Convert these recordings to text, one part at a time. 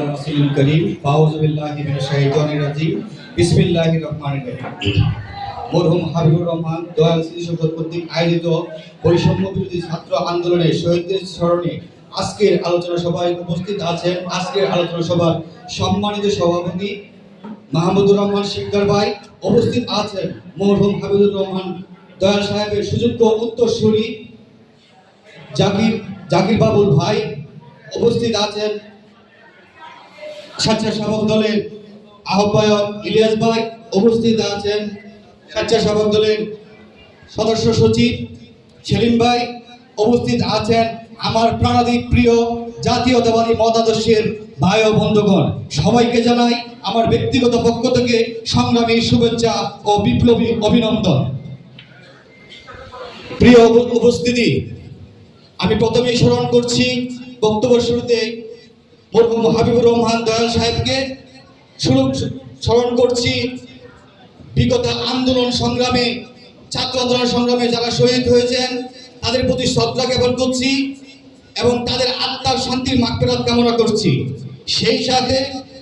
রহিম। মরহুম হাবিবুর রহমান, দয়াল কর্তৃক আয়োজিত বৈষম্য বিরোধী ছাত্র শহীদদের স্মরণে আজকের আলোচনা সভায় উপস্থিত আছেন আজকের আলোচনা সভার সম্মানিত সভাপতি মাহমুদুর রহমান শিকদার ভাই। উপস্থিত আছেন মরহুম হাবিবুর রহমান, দয়াল সাহেবের সুযোগ্য উত্তরসূরি জাকির জাকির বাবুর ভাই। উপস্থিত আছেন স্বেচ্ছাসেবক দলের আহ্বায়ক ইলিয়াস ভাই উপস্থিত আছেন। স্বেচ্ছাসেবক দলের সদস্য সচিব সেলিম ভাই উপস্থিত আছেন। আমার প্রাণাধিক প্রিয় জাতীয়তাবাদী মতাদর্শের ভাই ও বন্ধুগণ, সবাইকে জানাই আমার ব্যক্তিগত পক্ষ থেকে সংগ্রামী শুভেচ্ছা ও বিপ্লবী অভিনন্দন। প্রিয় উপস্থিতি, আমি প্রথমেই স্মরণ করছি বক্তব্য শুরুতে মরহুম হাবিবুর রহমান দয়াল সাহেবকে স্মরণ করছি। বিগত আন্দোলন সংগ্রামে, ছাত্র আন্দোলন সংগ্রামে যারা শহীদ হয়েছেন, তাদের প্রতি শ্রদ্ধা জ্ঞাপন করছি এবং তাদের আত্মার শান্তির মাগফিরাত কামনা করছি। সেই সাথে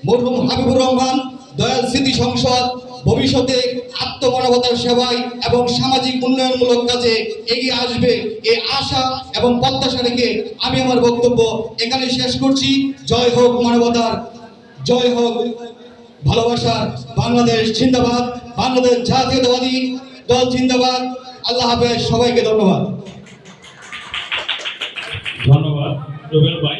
মরহুম হাবিবুর রহমান দয়াল স্মৃতি সংসদ ভবিষ্যতে আত্মমানবতার সেবায় এবং সামাজিক উন্নয়নমূলক কাজে এগিয়ে আসবে এই আশা এবং প্রত্যাশা রেখে আমি আমার বক্তব্য এখানে শেষ করছি। জয় হোক মানবতার, জয় হোক ভালোবাসার বাংলাদেশ জিন্দাবাদ, বাংলাদেশ জাতীয়তাবাদী দল জিন্দাবাদ। আল্লাহ হাফেজ, সবাইকে ধন্যবাদ। ধন্যবাদ ভাই।